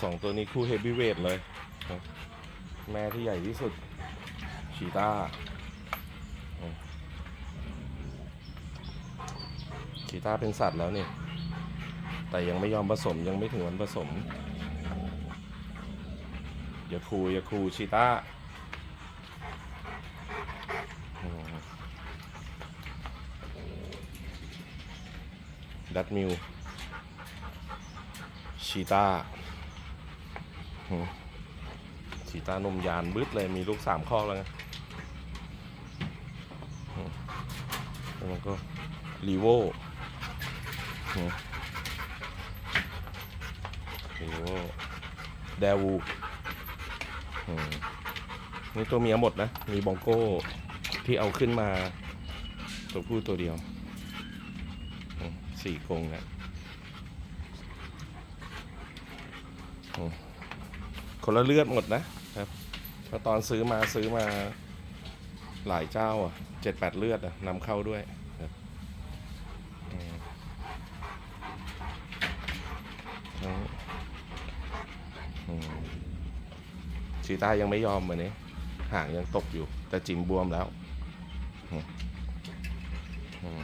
สองตัวนี้คู่เฮฟวีเวทเลยนะแม่ที่ใหญ่ที่สุด ชีตาชีตาเป็นสัตว์แล้วนี่ แต่ยังไม่ยอมผสมยังไม่ถึงวันผสม อย่าคูอย่าคูชีตาดัตมิวชีต้า อืมชีตานมยานบึดเลยมีลูกสามข้อแล้วไงแล้วมันก็รีโวรีโวเดวูนี่ตัวเมียหมดนะ มีบองโก้ที่เอาขึ้นมา ตัวผู้ตัวเดียว สี่กรงนะ คนละเลือดหมดนะครับเพราะตอนซื้อมาซื้อมาหลายเจ้าอะเจ็ดแปดเลือดอะนำเข้าด้วยครับชีต้ายังไม่ยอมวันนี้ห่างยังตกอยู่ แต่จิมบวมแล้ว อืม